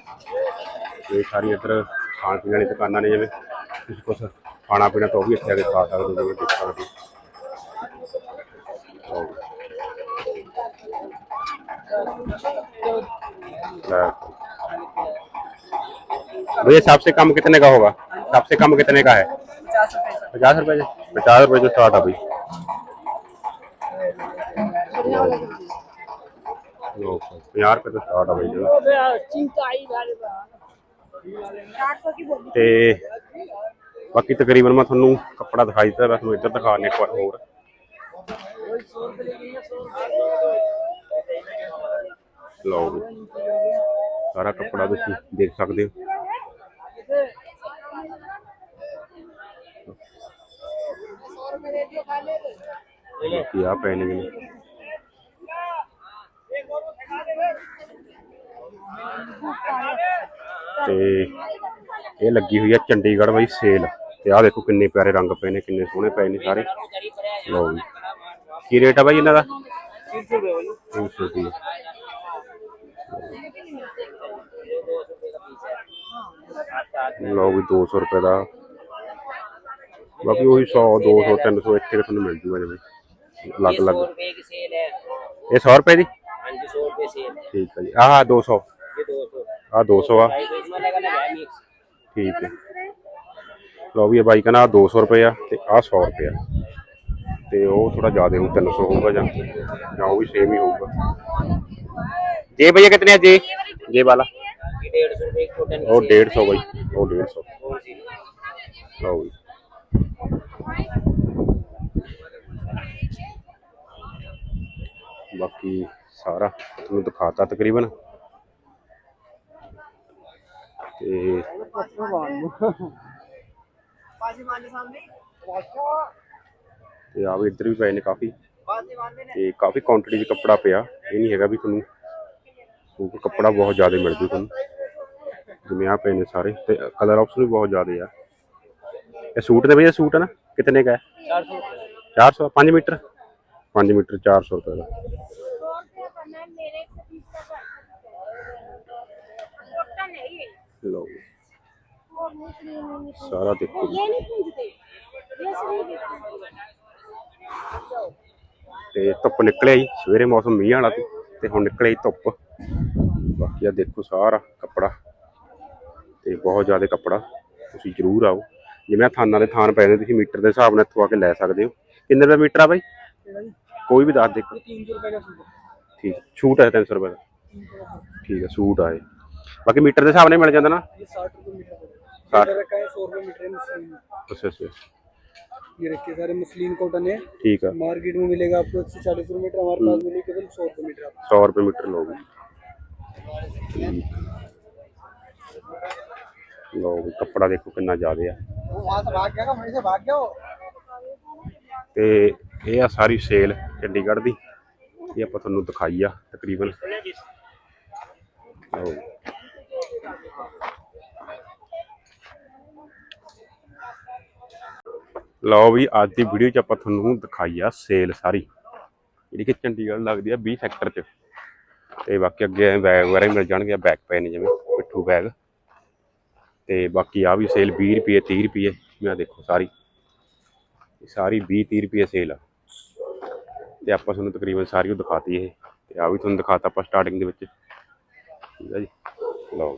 ਇਹ ਸਾਰੀ ਇੱਧਰ ਖਾਣ ਪੀਣ ਵਾਲੀ ਦੁਕਾਨਾਂ ਨੇ ਜਿਵੇਂ ਤੁਸੀਂ ਕੁਛ ਖਾਣਾ ਪੀਣਾ ਤਾਂ ਉਹ ਵੀ ਇੱਥੇ ਆ ਕੇ ਖਾ ਸਕਦੇ ਹੋ ਜਿਵੇਂ ਦੇਖ ਸਕਦੇ ਹੋ ਲਓ जी। ਲੈ। भैया सबसे कम कितने का होगा सबसे कम कितने का है पचास रुपये सर पचास रुपए से पचास रुपए से स्टार्ट है भाई लो, ਪੰਜਾਹ ਰੁਪਏ ਤੋਂ ਸਟਾਰਟ ਆ ਬਈ ਜੀ चार सौ की बोली ਤੇ ਬਾਕੀ ਤਕਰੀਬਨ ਮੈਂ ਤੁਹਾਨੂੰ ਕੱਪੜਾ ਦਿਖਾਈ ਦਿੱਤਾ ਮੈਂ ਤੁਹਾਨੂੰ ਇੱਧਰ ਦਿਖਾਣੇ ਇੱਕ ਵਾਰ ਹੋਰ ਲਓ ਜੀ। ਸਾਰਾ ਕੱਪੜਾ ਤੁਸੀਂ ਦੇਖ ਸਕਦੇ ਹੋ ਬਾਕੀ ਆ ਪਏ ਨੇ। ਤੇ ਇਹ ਲੱਗੀ ਹੋਈ ਆ ਚੰਡੀਗੜ੍ਹ ਬਾਈ ਸੇਲ। ਤੇ ਆਹ ਦੇਖੋ ਕਿੰਨੇ ਪਿਆਰੇ ਰੰਗ ਪਏ ਨੇ, ਕਿੰਨੇ ਸੋਹਣੇ ਪਏ ਨੇ ਸਾਰੇ। ਲਓ ਜੀ। ਕੀ ਰੇਟ ਆ ਬਾਈ ਇਹਨਾਂ ਦਾ? 300 ਰੁਪਏ। ਲਓ ਵੀ 200 ਰੁਪਏ ਦਾ ਬਾਕੀ ਉਹੀ 100 200 300 ਇੱਥੇ ਤੁਹਾਨੂੰ ਮਿਲ ਜੂਗਾ ਜਿਵੇਂ। ਅਲੱਗ ਅਲੱਗ 100 ਰੁਪਏ ਦੀ ਸੇਲ ਹੈ। ਇਹ 100 ਰੁਪਏ ਦੀ? ਹਾਂਜੀ 100 ਰੁਪਏ ਸੇਲ ਠੀਕ ਹੈ ਜੀ। ਆਹ 200 ਇਹ 200 ਆ। 200 ਆ ਠੀਕ ਹੈ। ਲਓ ਵੀ ਇਹ ਬਾਈਕ ਨਾਲ 200 ਰੁਪਏ ਆ ਤੇ ਆ 100 ਰੁਪਏ ਆ। ਤੇ ਉਹ ਥੋੜਾ ਜ਼ਿਆਦਾ ਹੋਊ 300 ਹੋਊਗਾ ਜਾਂ ਜਾਂ ਉਹ ਵੀ ਸੇਮ ਹੀ ਹੋਊਗਾ। ਜੇ ਭਈਆ ਕਿਤਨੇ ਆ ਜੇ? ਜੇ ਵਾਲਾ। 150 ਰੁਪਏ ਕੋਟਨ ਉਹ 150 ਬਾਈ। ਉਹ 150 ਲਓ ਜੀ ਬਾਕੀ ਸਾਰਾ ਤੁਹਾਨੂੰ ਦਿਖਾਤਾ ਤਕਰੀਬਨ। ਤੇ ਤੇ ਆ ਵੀ ਇੱਧਰ ਵੀ ਪਏ ਨੇ ਕਾਫੀ। ਤੇ ਕਾਫੀ ਕੁਆਂਟੀਟੀ 'ਚ ਕੱਪੜਾ ਪਿਆ। ਇਹ ਨਹੀਂ ਹੈਗਾ ਵੀ ਤੁਹਾਨੂੰ ਕਿਉਂਕਿ ਕੱਪੜਾ ਬਹੁਤ ਜ਼ਿਆਦਾ ਮਿਲ ਜੂ ਤੁਹਾਨੂੰ। ਜਿਵੇਂ ਆ ਪਏ ਨੇ ਸਾਰੇ। ਤੇ ਕਲਰ ਆਪਸ਼ਨ ਵੀ ਬਹੁਤ ਜ਼ਿਆਦਾ ਆ। ਇਹ ਸੂਟ ਦੇ ਵੀ ਸੂਟ ਹੈ ਨਾ, ਕਿਤਨੇ ਦਾ ਹੈ 400 400 ਮੀਟਰ? 5 ਮੀਟਰ 400 ਰੁਪਏ ਦਾ। ਸਾਰਾ ਦੇਖੋ ਇਹ ਨਹੀਂ ਤੇ ਧੁੱਪ ਨਿਕਲਿਆ ਜੀ, ਸਵੇਰੇ ਮੌਸਮ ਮੀਂਹ ਵਾਲਾ ਸੀ, ਤੇ ਹੁਣ ਨਿਕਲਿਆ ਜੀ ਧੁੱਪ। ਬਾਕੀ ਆ ਦੇਖੋ ਸਾਰਾ ਕੱਪੜਾ, ਤੇ ਬਹੁਤ ਜ਼ਿਆਦਾ ਕੱਪੜਾ, ਤੁਸੀਂ ਜ਼ਰੂਰ ਆਓ। ਜਿਵੇਂ ਆਹ ਥਾਨਾਂ ਦੇ ਥਾਨ ਪਏ ਨੇ ਤੁਸੀਂ ਮੀਟਰ ਦੇ ਹਿਸਾਬ ਨਾਲ ਇੱਥੋਂ ਆ ਕੇ ਲੈ ਸਕਦੇ ਹੋ ਕਿੰਨੇ ਰੁਪਏ ਮੀਟਰ ਆ ਬਾਈ ਕੋਈ ਵੀ ਦੱਸ ਦੇ ਇੱਕ। तीन सौ रुपए का सूट है ਠੀਕ ਛੂਟ ਹੈ 300 ਰੁਪਏ ਦਾ ਠੀਕ ਹੈ ਸੂਟ ਆਏ ਬਾਕੀ ਮੀਟਰ ਦੇ ਹਿਸਾਬ ਨਾਲ ਮਿਲ ਜਾਂਦਾ ਨਾ ये साठ रुपए मीटर पड़ेगा साठ। इधर रखा है सौ रुपए मीटर है मुस्लिम ਅੱਛਾ ਅੱਛਾ ये रखे सारे मुस्लिम कॉटन है ਠੀਕ ਆ मार्केट में मिलेगा आपको एक सौ चालीस रुपए मीटर हमारे पास मिलेगा केवल सौ रुपए मीटर आपको 100 ਰੁਪਏ ਮੀਟਰ ਲਓਗੇ ਲੋਕ ਕੱਪੜਾ ਦੇਖੋ ਕਿੰਨਾ ਜ਼ਿਆਦਾ ਆ। ਤੇ ਇਹ ਆ ਸਾਰੀ ਸੇਲ ਚੰਡੀਗੜ੍ਹ ਦੀ। ਇਹ ਆਪਾਂ ਤੁਹਾਨੂੰ ਦਿਖਾਈ ਆ ਤਕਰੀਬਨ। ਲਓ। ਵੀ ਅੱਜ ਦੀ ਵੀਡੀਓ 'ਚ ਆਪਾਂ ਤੁਹਾਨੂੰ ਦਿਖਾਈ ਆ ਸੇਲ ਸਾਰੀ। ਜਿਹੜੀ ਕਿ ਚੰਡੀਗੜ੍ਹ ਲੱਗਦੀ ਆ 20 ਸੈਕਟਰ 'ਚ। ਤੇ ਬਾਕੀ ਅੱਗੇ ਬੈਗ ਵਗੈਰਾ ਮਿਲ ਜਾਣਗੇ ਬੈਗ ਪੈ ਜਿਵੇਂ ਪਿੱਠੂ ਬੈਗ ਤੇ ਬਾਕੀ ਆ ਵੀ ਸੇਲ 20 ਰੁਪਏ 30 ਰੁਪਏ ਮੈਂ ਦੇਖੋ ਸਾਰੀ। ਸਾਰੀ 20 30 ਰੁਪਏ ਸੇਲ ਆ। ਤੇ ਆਪਾਂ ਤੁਹਾਨੂੰ ਤਕਰੀਬਨ ਸਾਰੀ ਉਹ ਦਿਖਾਤੀ ਇਹ। ਤੇ ਆ ਵੀ ਤੁਹਾਨੂੰ ਦਿਖਾਤਾ ਆਪਾਂ ਸਟਾਰਟਿੰਗ ਦੇ ਵਿੱਚ। ਠੀਕ ਹੈ ਜੀ? ਲਓ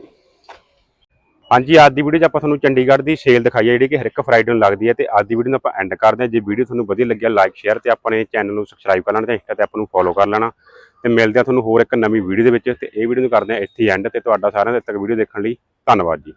ਹਾਂਜੀ, ਅੱਜ ਦੀ ਵੀਡੀਓ 'ਚ ਆਪਾਂ ਤੁਹਾਨੂੰ ਚੰਡੀਗੜ੍ਹ ਦੀ ਸੇਲ ਦਿਖਾਈ ਹੈ ਜਿਹੜੀ ਕਿ ਹਰ ਇੱਕ ਫਰਾਈਡੇ ਨੂੰ ਲੱਗਦੀ ਹੈ ਤੇ ਅੱਜ ਦੀ ਵੀਡੀਓ ਨੂੰ ਆਪਾਂ ਐਂਡ ਕਰਦੇ ਹਾਂ ਜੇ ਵੀਡੀਓ ਤੁਹਾਨੂੰ ਵਧੀਆ ਲੱਗਿਆ ਲਾਈਕ ਸ਼ੇਅਰ ਤੇ ਆਪਣੇ ਚੈਨਲ ਨੂੰ ਸਬਸਕ੍ਰਾਈਬ ਕਰ ਲੈਣਾ ਤੇ ਇੰਸਟਾ ਤੇ ਆਪਾਂ ਨੂੰ ਫੋਲੋ ਕਰ ਲੈਣਾ। ਤੇ ਮਿਲਦੇ ਆ ਤੁਹਾਨੂੰ ਹੋਰ ਇੱਕ ਨਵੀਂ ਵੀਡੀਓ ਦੇ ਵਿੱਚ। ਤੇ ਇਹ ਵੀਡੀਓ ਨੂੰ ਕਰਦੇ ਹਾਂ ਇੱਥੇ ਐਂਡ ਤੇ ਤੁਹਾਡਾ ਸਾਰਿਆਂ ਦਾ ਤੱਕ ਵੀਡੀਓ ਦੇਖਣ ਲਈ ਧੰਨਵਾਦ ਜੀ।